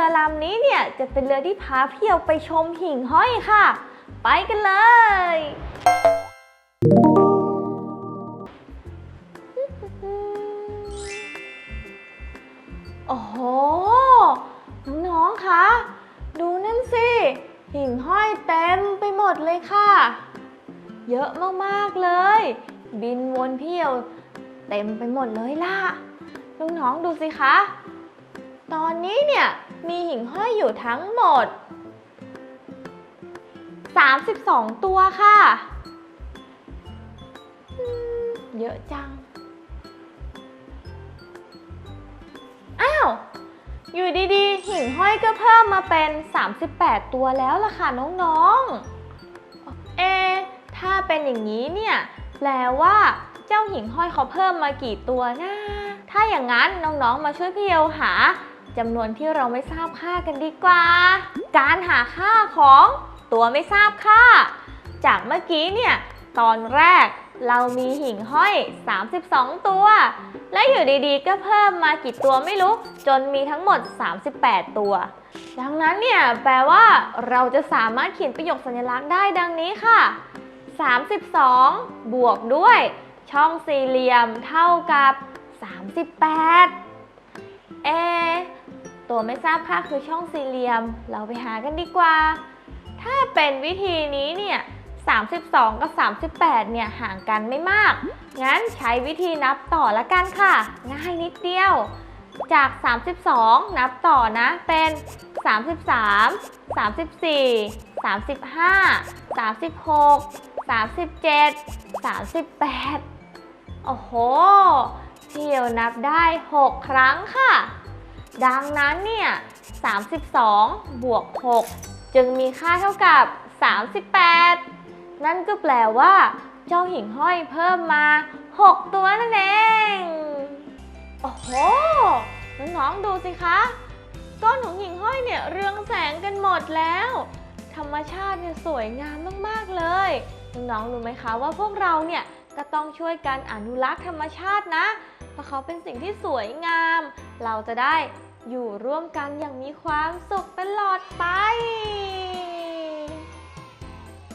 รือลำนี้เนี่ยจะเป็นเรือที่พาพี่เพียวไปชมหิ่งห้อยค่ะ ไปกันเลย โอ้โห น้องๆ คะ ดูนั่นสิ หิ่งห้อยเต็มไปหมดเลยค่ะ เยอะมากๆเลย บินวนเที่ยว เต็มไปหมดเลยล่ะ น้องๆ ดูสิคะ ตอนนี้เนี่ย มีหิ่งห้อยอยู่ทั้งหมด 32 ตัวค่ะอืมเยอะจัง อ้าว อยู่ดีๆ หิ่งห้อยก็เพิ่มมาเป็น 38 ตัวแล้วล่ะค่ะน้องๆ เอ ถ้าเป็นอย่างนี้เนี่ย แปลว่าเจ้าหิ่งห้อยเขาเพิ่มมากี่ตัวนะ ถ้าอย่างนั้นน้องๆ มาช่วยพี่เอวหา จำนวนที่เราไม่ทราบค่ากันดีกว่า การหาค่าของตัวไม่ทราบค่า จากเมื่อกี้เนี่ยตอนแรกเรามีหิ่งห้อย 32 ตัว และอยู่ดีๆ ก็เพิ่มมากี่ตัวไม่รู้ จนมีทั้งหมด 38 ตัว ดังนั้นเนี่ยแปลว่า เราจะสามารถเขียนประโยคสัญลักษณ์ได้ดังนี้ค่ะ 32 บวกด้วย ช่องสี่เหลี่ยมเท่ากับ 38 เอ ตัวไม่ทราบค่าคือช่องสี่เหลี่ยม เราไปหากันดีกว่า ถ้าเป็นวิธีนี้เนี่ย32 กับ 38 เนี่ยห่างกันไม่มาก งั้นใช้วิธีนับต่อละกันค่ะ ง่ายนิดเดียว จาก 32 นับต่อนะเป็น 33 34 35 36 37 38 โอ้โห เที่ยวนับได้ 6 ครั้งค่ะ ดังนั้นเนี่ย 32 บวก 6 จึงมีค่าเท่ากับ 38 นั่นก็แปลว่า เจ้าหิ่งห้อยเพิ่มมา 6 ตัวนั่นเอง โอ้โห น้องๆดูสิคะก้อนของหิ่งห้อยเนี่ยเรืองแสงกันหมดแล้ว ธรรมชาติเนี่ยสวยงามมากๆเลย น้องๆรู้ไหมคะว่าพวกเราเนี่ยก็ต้องช่วยกันอนุรักษ์ธรรมชาตินะ เพราะเขาเป็นสิ่งที่สวยงาม เราจะได้อยู่ร่วมกันอย่างมีความสุขตลอดไป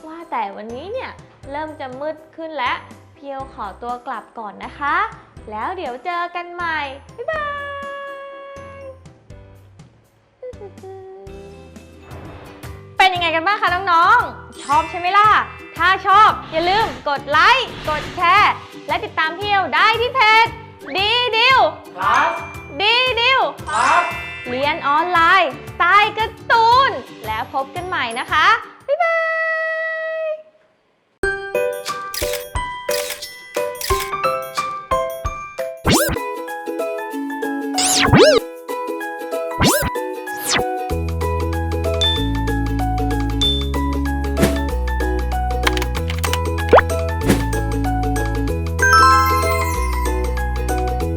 ว่าแต่วันนี้เนี่ย เริ่มจะมืดขึ้นแล้ว เพียวขอตัวกลับก่อนนะคะ แล้วเดี๋ยวเจอกันใหม่ บ๊ายบายเป็นยังไงกันบ้างคะน้องๆ ชอบใช่ไหมล่ะ ถ้าชอบอย่าลืมกดไลค์ กดแชร์ และติดตามเพียวได้ที่เพจ ดีดิวครับดีดิวครับเรียนออนไลน์สไตล์การ์ตูน แล้วพบกันใหม่นะคะ บ๊ายบาย